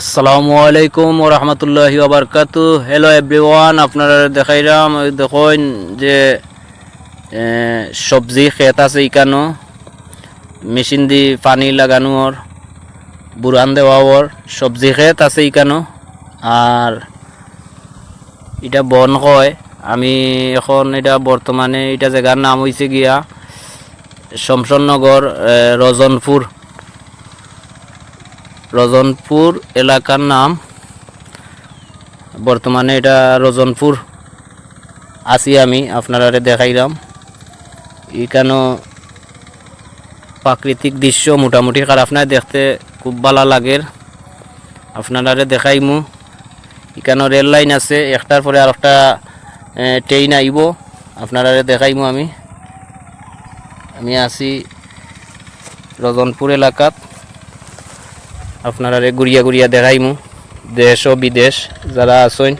আসসালামু আলাইকুম ও রহমতুল্লাহি ওবরকাতু হ্যালো এভরিওয়ান আপনারা দেখাইলাম দেখুন যে সবজি ক্ষেত আছে ইকানো মেশিন দি পানি লাগানোর বুরান দেওয়ার সবজি ক্ষেত আছে ইকানো আর এটা বন হয়। আমি এখন এটা বর্তমানে, এটা জায়গার নাম হয়েছে গিয়া শমশননগর রজনপুর। রজনপুর এলাকার নাম। বর্তমানে এটা রজনপুর। আছি আমি আপনারা দেখাইলাম। এখানে প্রাকৃতিক দৃশ্য মোটামুটি কার আপনার দেখতে খুব ভালো লাগে। আপনারা দেখাইমু। এখানে রেল লাইন আছে, একটার পরে আর একটা ট্রেন আইব। আপনারা দেখাইমু আমি। আমি আছি রজনপুর এলাকাত। আপনারা গুড়িয়া গুড়িয়া দেখাইমু। দেশ ও বিদেশ যারা আছেন,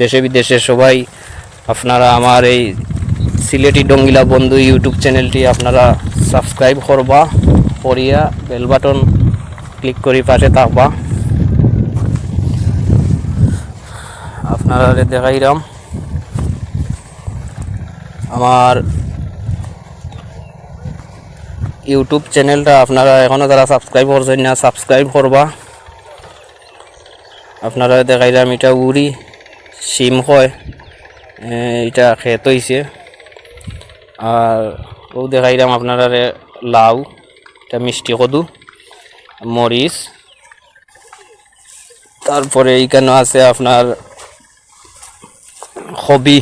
দেশে বিদেশে সবাই আপনারা আমার এই সিলেটি ডঙ্গিলা বন্ধু ইউটিউব চ্যানেলটি আপনারা সাবস্ক্রাইব করবা, করিয়া বেল বাটন ক্লিক করি পাশে থাকবা। আপনারা দেখাইলাম আমার ইউটিউব চ্যানেলটা আপনারা এখনও যারা সাবস্ক্রাইব করছেন না সাবস্ক্রাইব করবা। আপনারা দেখাইলাম এটা উড়ি সিম হয় এটা খেত হয়েছে আর ও দেখাইলাম আপনারা লাউ, এটা মিষ্টি কদু, মরিচ। তারপরে এইখানে আছে আপনার কবি,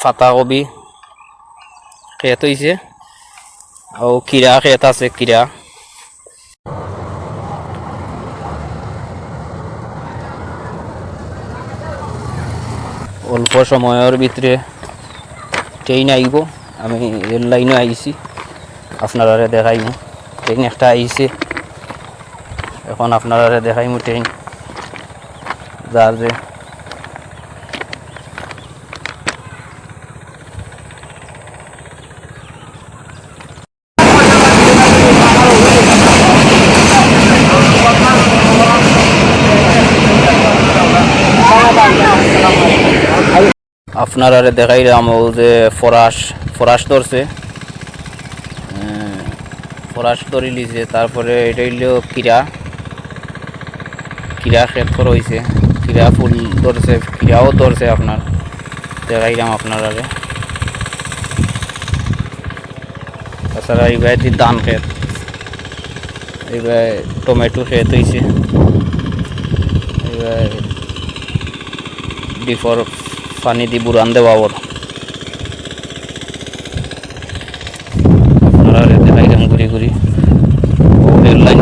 ফাতা কবি। খেত হয়েছে ও কিরা খেত আছে, কিরা। অল্প সময়ের ভিতরে ট্রেন আইব। আমি রেল লাইনে আইছি। আপনারা দেখাইম। ট্রেন একটা আইছে। এখন আপনারা দেখাইমু ট্রেন। যার যে আপনারা দেখাইলাম ও যে ফরাস ফরাস ধরছে। উম, ফরাস ধরে লিছে তারপরে এটা হইল কিরা। কিরা করা হয়েছে কিরা ফুল ধরছে কিরাও ধরছে আপনার। দেখাইলাম আপনারা তাছাড়া এইবার দি ধান খেত। এইবার টমেটো খেত হয়েছে এইবার ডিফর পানি দি বুড়ান দেওয়া আপনারা ঘুরি লাইন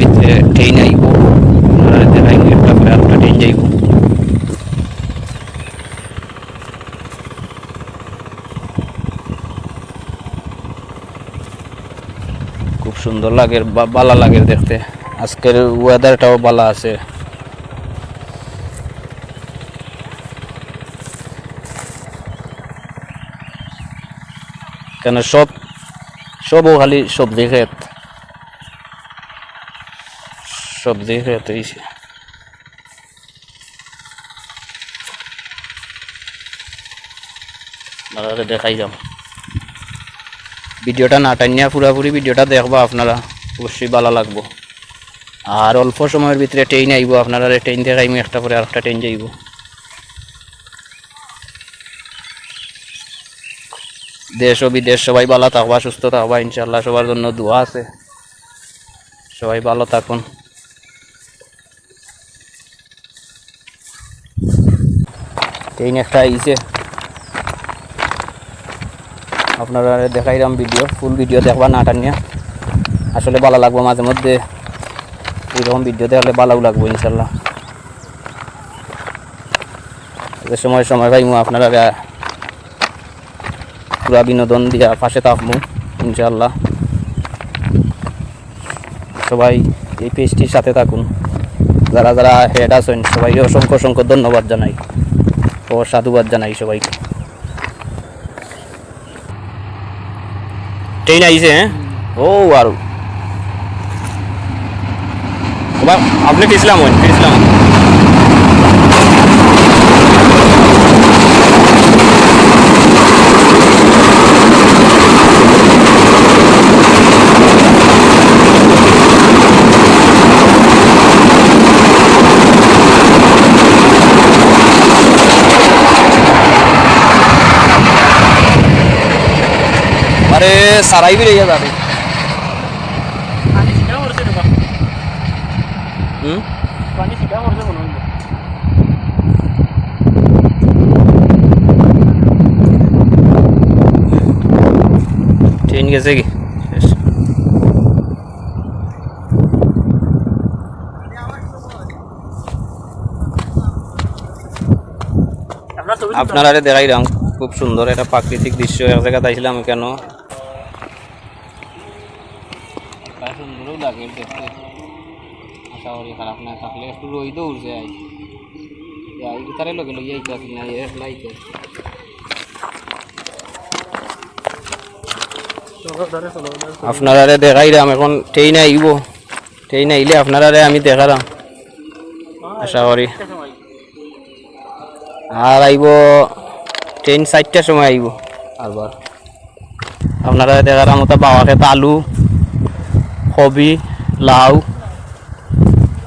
ভিতরে ট্রেন একটা খুব সুন্দর লাগে বালা লাগে দেখতে। আজকের ওয়েদারটাও বালা আছে। কেন সব সবও খালি সবজি খেত সবজি খেত হয়েছে দেখাই যাম ভিডিওটা না টাইনিয়া পুরাপুরি ভিডিওটা দেখবা আপনারা, অবশ্যই ভালো লাগবো। আর অল্প সময়ের ভিতরে ট্রেন আইব, আপনারা ট্রেন দেখাইমু একটা পরে আর একটা ট্রেন যাইব। দেশ ও বিদেশ, সবাই ভালো থাকবা, সুস্থ থাকবা ইনশাল্লাহ সবার জন্য দোয়া আছে। সবাই ভালো থাকুন। ট্রেন একটা আইছে। আপনারা দেখাইলাম ভিডিও, ফুল ভিডিও দেখবা না টানিয়া। আসলে ভালো লাগবো মাঝে মধ্যে। এরকম ভিডিও দেখলে ভালো লাগবো ইনশাল্লাহ সময় সময় ভাইমু আপনারা পুরা বিনোদন দিয়া পাশে থাকব ইনশাল্লাহ সবাই এই পেজটির সাথে থাকুন। যারা যারা হেড আছেন, সবাইকে অসংখ্য অসংখ্য ধন্যবাদ জানাই ও সাধুবাদ জানাই সবাইকে। ট্রেন আইছে হ্যাঁ? ও, আর। আপনি পিছলাম হন হুম पाणी शिका वरचे म्हणून ট্রেন গেছে কি শেষ। আপনার ছবি আপনারা দেখাইলাম খুব সুন্দর একটা প্রাকৃতিক দৃশ্য এক জায়গাতে আইছিলাম কেন সুন্দরও লাগে দেখতে আশা করি খারাপ না থাকলে একটু আই। আই তারে লগে লগে আইতে আসি না একলা আইতে দেখাইলাম এখন ট্রেন আইব। ট্রেন আইলে আপনারা আমি দেখালাম। আশা করি। আর আইব ট্রেন চারটার সময় আইব। আরবার আপনারা দেখালাম ওটা বাবা খেত আলু কবি লাউ,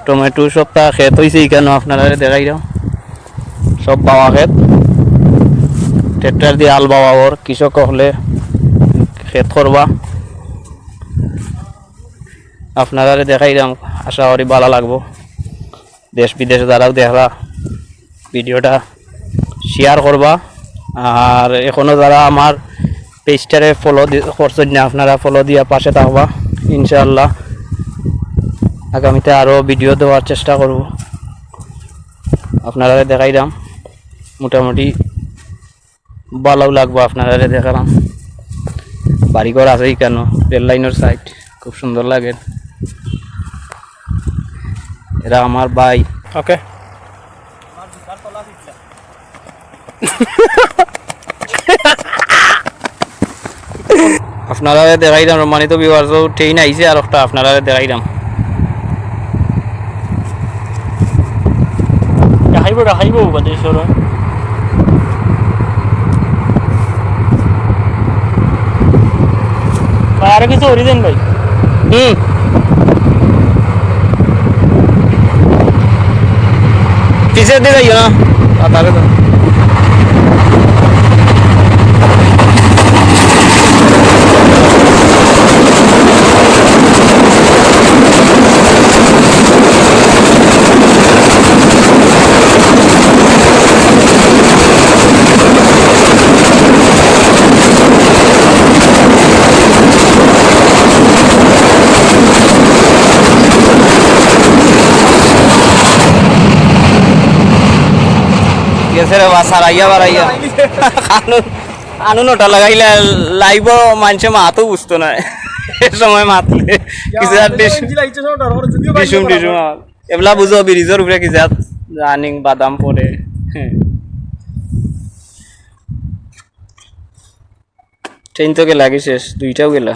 টমেটো সব তা খেত হয়েছে কেন আপনারা দেখাইলাম সব বাবা খেত। ট্রেক্টর দিয়ে আল বাবা ওর, কৃষক হলে খেত করবা। আপনারা দেখাইলাম আশা করি ভালো লাগবো। দেশ বিদেশে যারাও দেখবা ভিডিওটা শেয়ার করবা। আর এখনও যারা আমার পেজটারে ফলো করছেন না, আপনারা ফলো দিয়া পাশে থাকবা, ইনশাআল্লাহ। আগামীতে আরও ভিডিও দেওয়ার চেষ্টা করব। আপনারা দেখাইলাম মোটামুটি ভালো লাগবো আপনারা দেখালাম। বাড়িঘর আছেই কেন রেল লাইনের সাইড খুব সুন্দর লাগে। এরা আমার ভাই। ওকে। আপনারা দেখাইলাম সম্মানিত বিভাগ ট্রেন আইছে আর একটা আপনারা দেখাইলাম হাইব হাইব বাদেশ্বর ভাই আরও কিছু ওরি দেন ভাই হুম পিছের দিকে যাইও না তাড়াতাড়ি দাও। গেছে রে বা সারাইয়া বাড়াইয়া। কানুন লাগাইলে লাইব মাথও বুঝতো না। এ সময় মাতলে কিছু ডিসুম বুঝো, ব্রিজের উপরে রানিং বাদাম পরে ট্রেন তো গেলা শেষ? দুইটাও গেলা?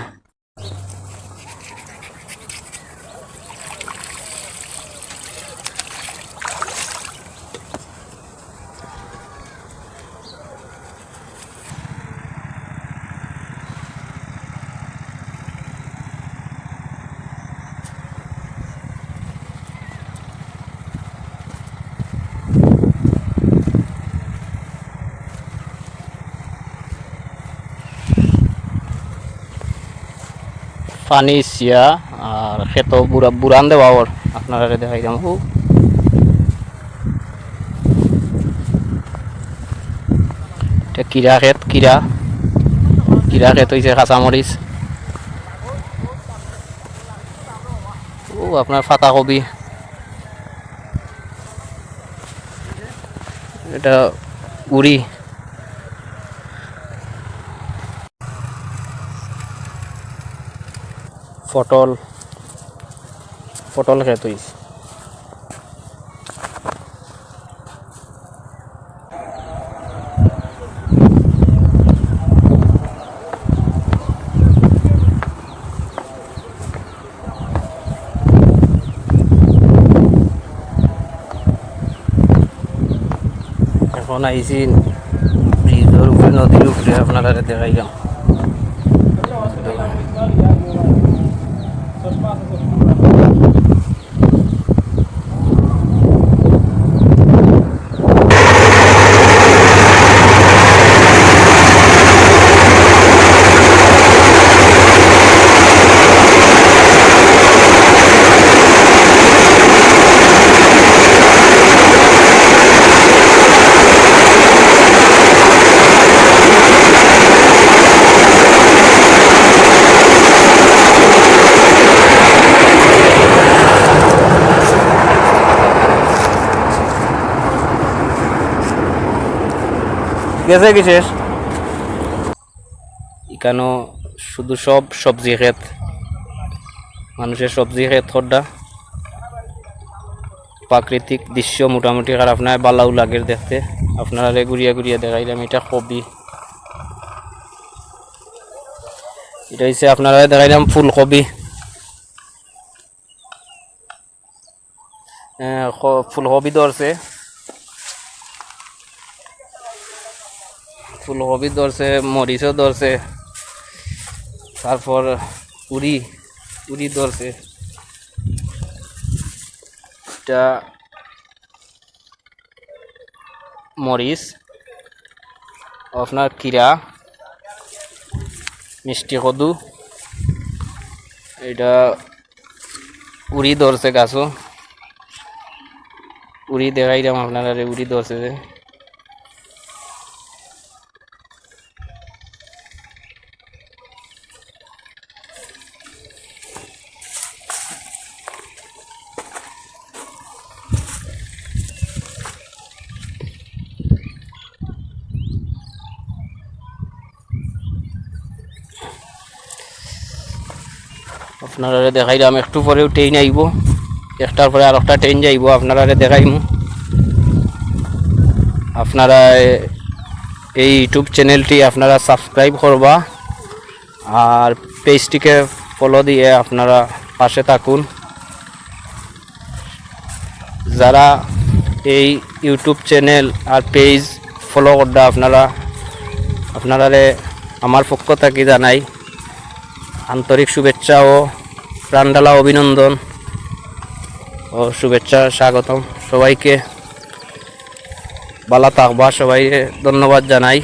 পানি সিয়া আর খেত বুড়া বুড়ান দেওয়া ওর আপনারা দেখাই দাম ও এটা কিরা খেত কিরা? কিরা খেত হয়েছে কাঁচামরিচ। ও আপনার ফাতা কবি এটা উড়ি। পটল পটল খেত হয়েছে এখন আহিছিল ব্ৰিজৰ উপৰি নদীৰ উপৰি আপোনাৰ দেখাই যাওঁ গেছে কি শেষ? এখানেও শুধু সব সবজি ক্ষেত। মানুষের সবজি ক্ষেত খড্ডা প্রাকৃতিক দৃশ্য মোটামুটি আর আপনার বালাও লাগে দেখতে। আপনারা ঘুরিয়া ঘুরিয়া দেখাইলাম এটা কবি। এটা হচ্ছে আপনারা দেখাইলাম ফুলকবি। আহ, ফুলকবি ধরছে। ফুলকপি ধরছে, মরিচও ধরছে, তারপর উড়ি উড়ি ধরছে। এটা মরিচ, আপনার কিরা, মিষ্টি কদু, এটা উড়ি ধরছে গাছও। উড়ি দেখাইলাম আপনারা উড়ি ধরছে যে। আপনারা দেখাইলাম, একটু পরেও ট্রেন আইব। একটার পরে আর একটা ট্রেন যাইব আপনারা দেখাইমু। আপনারা এই ইউটিউব চ্যানেলটি আপনারা সাবস্ক্রাইব করবা, আর পেজটিকে ফলো দিয়ে আপনারা পাশে থাকুন। যারা এই ইউটিউব চ্যানেল আর পেজ ফলো করবা আপনারা আপনারা আমার পক্ষ থেকে জানাই। আন্তরিক শুভেচ্ছা ও প্রাণডালা অভিনন্দন ও শুভেচ্ছা স্বাগতম সবাইকে। বালা থাকবা সবাইকে ধন্যবাদ জানাই।